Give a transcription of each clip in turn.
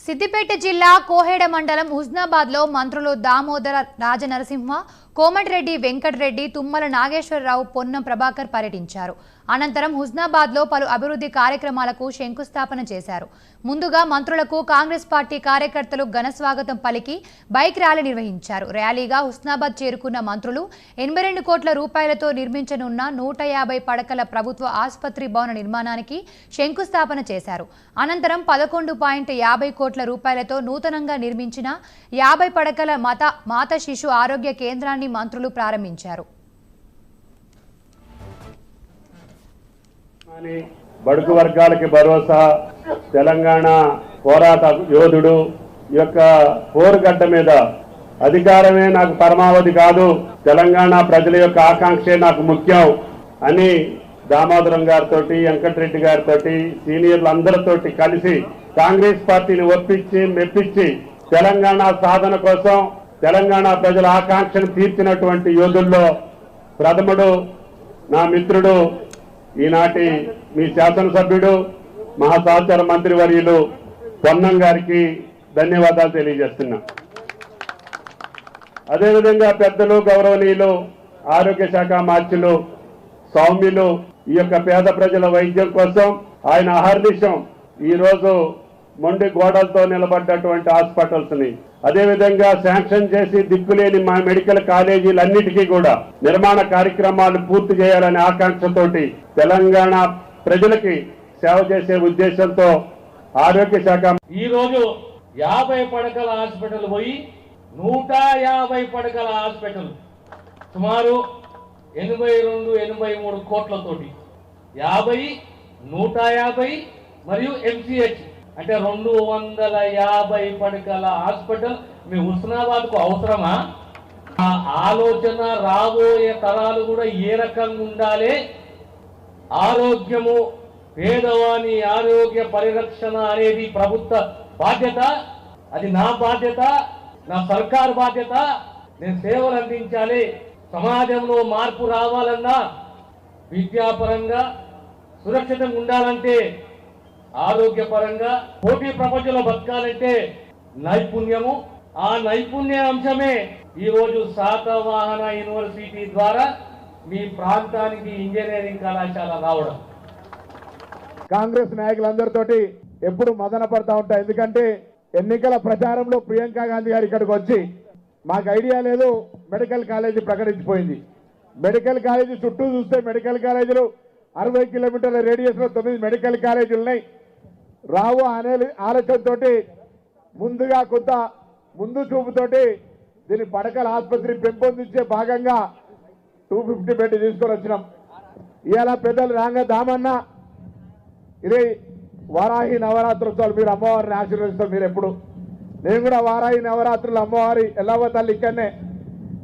సిద్దిపేట జిల్లా కోహేడ మండలం హుస్నాబాద్లో మంత్రులు దామోదర రాజనరసింహ కోమటిరెడ్డి వెంకటరెడ్డి తుమ్మల నాగేశ్వరరావు పొన్నం ప్రభాకర్ పర్యటించారు. అనంతరం హుస్నాబాద్లో పలు అభివృద్ధి కార్యక్రమాలకు శంకుస్థాపన చేశారు. ముందుగా మంత్రులకు కాంగ్రెస్ పార్టీ కార్యకర్తలు ఘన స్వాగతం పలికి బైక్ ర్యాలీ నిర్వహించారు. ర్యాలీగా హుస్నాబాద్ చేరుకున్న మంత్రులు ఎనభై రెండు కోట్ల రూపాయలతో నిర్మించనున్న నూట యాభై పడకల ప్రభుత్వ ఆసుపత్రి భవన నిర్మాణానికి శంకుస్థాపన చేశారు. అనంతరం పదకొండు పాయింట్ యాభై కోట్ల రూపాయలతో నూతనంగా నిర్మించిన యాభై పడకల మత మాత శిశు ఆరోగ్య కేంద్రాన్ని మంత్రులు ప్రారంభించారు. బడుగు వర్గాలకి భరోసా తెలంగాణ పోరాట యోధుడు ఈ యొక్క పోరుగడ్డ మీద అధికారమే నాకు పరమావధి కాదు తెలంగాణ ప్రజల యొక్క ఆకాంక్షే నాకు ముఖ్యం అని దామోదరం గారితో వెంకటరెడ్డి గారితో సీనియర్లు అందరితోటి కలిసి కాంగ్రెస్ పార్టీని ఒప్పించి మెప్పించి తెలంగాణ సాధన కోసం తెలంగాణ ప్రజల ఆకాంక్షను తీర్చినటువంటి యోధుల్లో ప్రథముడు నా మిత్రుడు ఈనాటి మీ శాసనసభ్యుడు మా సహచర మంత్రివర్యులు పొన్నం గారికి ధన్యవాదాలు తెలియజేస్తున్నా. అదేవిధంగా పెద్దలు గౌరవనీయులు ఆరోగ్య శాఖ మార్చులు సౌమ్యులు ఈ యొక్క పేద ప్రజల వైద్యం కోసం ఆయన అహర్నిశం ఈ రోజు మొండి గోడలతో నిలబడ్డటువంటి హాస్పిటల్స్ని అదేవిధంగా శాంక్షన్ చేసి దిక్కులేని మా మెడికల్ కాలేజీలన్నిటికీ కూడా నిర్మాణ కార్యక్రమాలు పూర్తి చేయాలనే ఆకాంక్షతోటి తెలంగాణ ప్రజలకి సేవ చేసే ఉద్దేశంతో ఆరోగ్య శాఖ ఈ రోజు యాభై పడకల హాస్పిటల్ పోయి నూట యాభై పడకల హాస్పిటల్. సుమారు ఎనభై రెండు ఎనభై మూడు కోట్లతోటి. యాభై నూట యాభై మరియు ఎంసీహెచ్ అంటే రెండు వందల యాభై పడకల హాస్పిటల్ మీ హుస్నాబాద్కు అవసరమా? ఆ ఆలోచన రాబోయే తరాలు కూడా ఏ రకంగా ఉండాలి? ఆరోగ్యము పేదవాని ఆరోగ్య పరిరక్షణ అనేది ప్రభుత్వ బాధ్యత? అది నా బాధ్యత? నా సర్కార్ బాధ్యత? నేను సేవలు అందించాలి. సమాజంలో మార్పు రావాలన్నా విద్యాపరంగా సురక్షితంగా ఉండాలంటే ఆరోగ్యపరంగా పోటీ ప్రపంచంలో బతకాలంటే నైపుణ్యము. ఆ నైపుణ్య అంశమే ఈరోజు శాతవాహన యూనివర్సిటీ ద్వారా మీ ప్రాంతానికి ఇంజనీరింగ్ కళాశాల రావడం. కాంగ్రెస్ నాయకులందరితోటి ఎప్పుడు మదన పడతా ఉంటా. ఎందుకంటే ఎన్నికల ప్రచారంలో ప్రియాంక గాంధీ గారు ఇక్కడికి వచ్చి మాకు ఐడియా లేదు మెడికల్ కాలేజీ ప్రకటించిపోయింది. మెడికల్ కాలేజీ చుట్టూ చూస్తే మెడికల్ కాలేజీలు అరవై కిలోమీటర్ల రేడియస్లో తొమ్మిది మెడికల్ కాలేజీలు ఉన్నాయి రావు అనే ఆలోచనతోటి ముందుగా కొంత ముందు చూపుతోటి దీని పడకల ఆసుపత్రి పెంపొందించే భాగంగా టూ ఫిఫ్టీ బెడ్ తీసుకొని వచ్చినాం. ఇవాళ పెద్దలు రాంగ దామన్న ఇది వారాహి నవరాత్రోత్సవాలు మీరు అమ్మవారిని ఆశీర్వదిస్తారు మీరు ఎప్పుడు. నేను కూడా వారాహి నవరాత్రులు అమ్మవారి ఎల్లవ తల్లి ఇక్కడనే.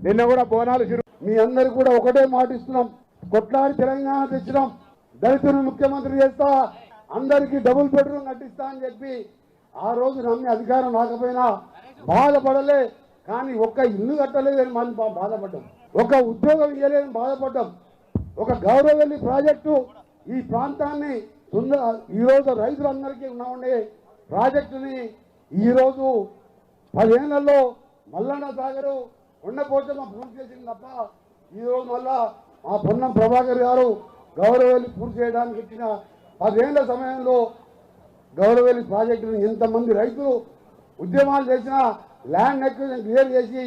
నిన్న కూడా బోనాలు శిరు మీ అందరికి కూడా ఒకటే మాటిస్తున్నాం కొట్లాడి తెలంగాణ తెచ్చినాం. దళితులు ముఖ్యమంత్రి చేస్తా. అందరికీ డబుల్ బెడ్రూమ్ కట్టిస్తా అని చెప్పి ఆ రోజు నమ్మి అధికారం రాకపోయినా బాధపడలే. కానీ ఒక్క ఇల్లు కట్టలేదని మనం బాధపడ్డాం. ఒక ఉద్యోగం ఇవ్వలేదని బాధపడ్డాం. ఒక గౌరవల్లి ప్రాజెక్టు ఈ ప్రాంతాన్ని సుందర ఈరోజు రైతులందరికీ ఉన్న ఉండే ప్రాజెక్టుని ఈరోజు పదిహేనులలో మల్లన్న సాగరు ఉండపోచమ్మ పూర్తి చేసింది తప్ప ఈరోజు మళ్ళా మా పొన్నం ప్రభాకర్ గారు గౌరవల్లి పూర్తి చేయడానికి ఇచ్చిన పదేళ్ళ సమయంలో గౌరవేలి ప్రాజెక్టును ఎంతమంది రైతులు ఉద్యమాలు చేసిన ల్యాండ్ ఎక్విజన్ క్లియర్ చేసి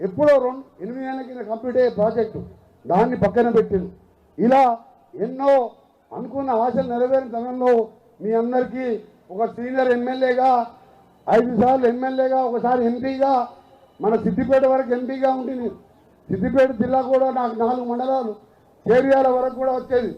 ఎప్పుడో రెండు ఎనిమిది ఏళ్ళ కింద కంప్లీట్ అయ్యే ప్రాజెక్టు దాన్ని పక్కన పెట్టింది. ఇలా ఎన్నో అనుకున్న ఆశలు నెరవేరిన సమయంలో మీ అందరికీ ఒక సీనియర్ ఎమ్మెల్యేగా ఐదు సార్లు ఎమ్మెల్యేగా ఒకసారి ఎంపీగా మన సిద్దిపేట వరకు ఎంపీగా ఉంటుంది సిద్దిపేట జిల్లా కూడా నాకు నాలుగు మండలాలు చేరియాల వరకు కూడా వచ్చేది.